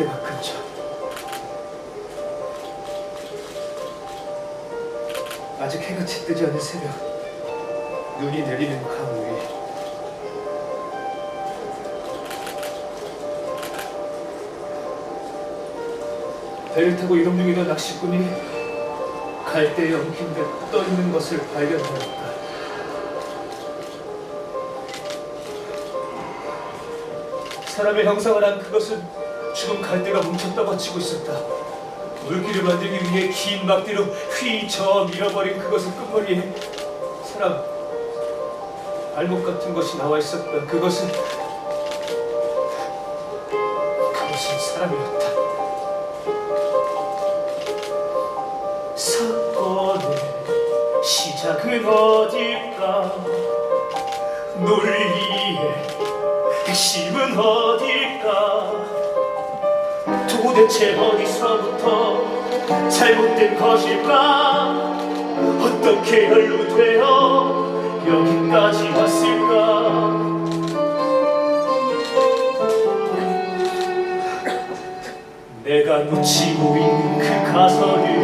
갈대가 근처. 아직 해가 채 뜨지 않은 새벽. 눈이 내리는 강 위. 배를 타고 이동 중이던 낚시꾼이 갈대에 엉킨 데 떠 있는 것을 발견하였다. 사람의 형상을 한 그것은 죽은 갈대가 뭉쳐 떠받치고 있었다. 물길을 만들기 위해 긴 막대로 휘저 밀어버린 그것의 끝머리에 사람 알목 같은 것이 나와 있었다. 그것은 그것은 사람이었다. 사건의 시작은 어딜까? 논리의 핵심은 어딜까? 도대체 어디서부터 잘못된 것일까? 어떻게 연루되어 여기까지 왔을까? 내가 놓치고 있는 그 가설은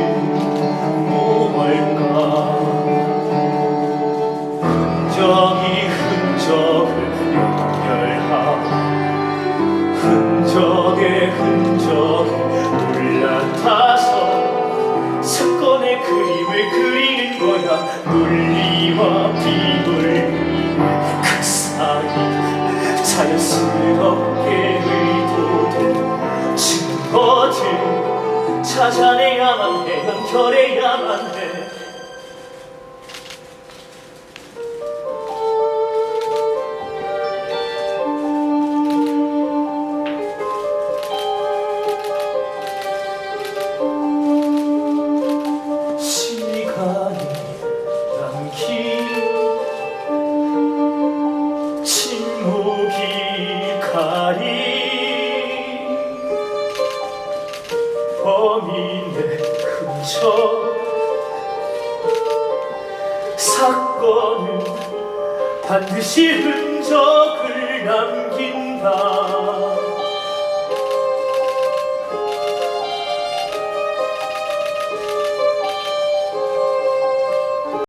흔적에 흔적에 올라타서 사건의 그림을 그리는 거야? 논리와 비논리 그 사이 자연스럽게 의도된 증거들 찾아내야만 해 연결해야만 해 범인의 흔적 사건은 반드시 흔적을 남긴다